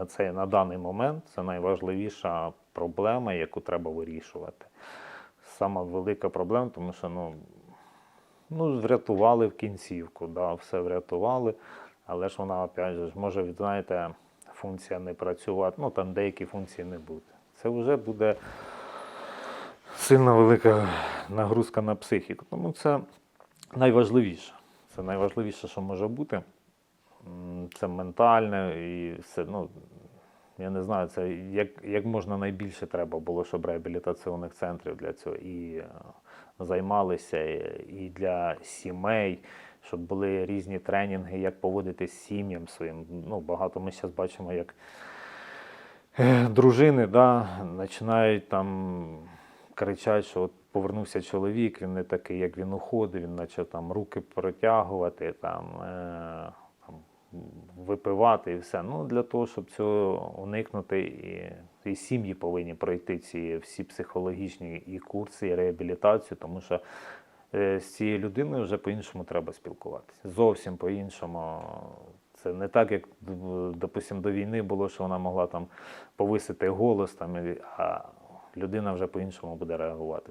на цей на даний момент це найважливіша проблема, яку треба вирішувати. Сама велика проблема, тому що ну, ну врятували в кінцівку, да, все врятували, але ж вона опять же може, знаєте, функція не працювати, ну там деякі функції не буде. Це вже буде сильно велика нагрузка на психіку. Тому це найважливіше. Це найважливіше, що може бути. Це ментальне і все. Ну, я не знаю, це як, як можна найбільше треба було, щоб реабілітаційних центрів для цього і е, займалися, і, для сімей, щоб були різні тренінги, як поводитись з сім'ям своїм. Ну, багато ми зараз бачимо, як е, дружини да, починають там кричать, що от повернувся чоловік, він не такий, як він уходив, він почав там руки протягувати, там, е, випивати і все. Ну, для того, щоб цього уникнути, і, і сім'ї повинні пройти ці всі психологічні і курси, і реабілітацію, тому що е, з цією людиною вже по-іншому треба спілкуватися. Зовсім по-іншому. Це не так, як, допустимо, до війни було, що вона могла там повисити голос, там, а людина вже по-іншому буде реагувати.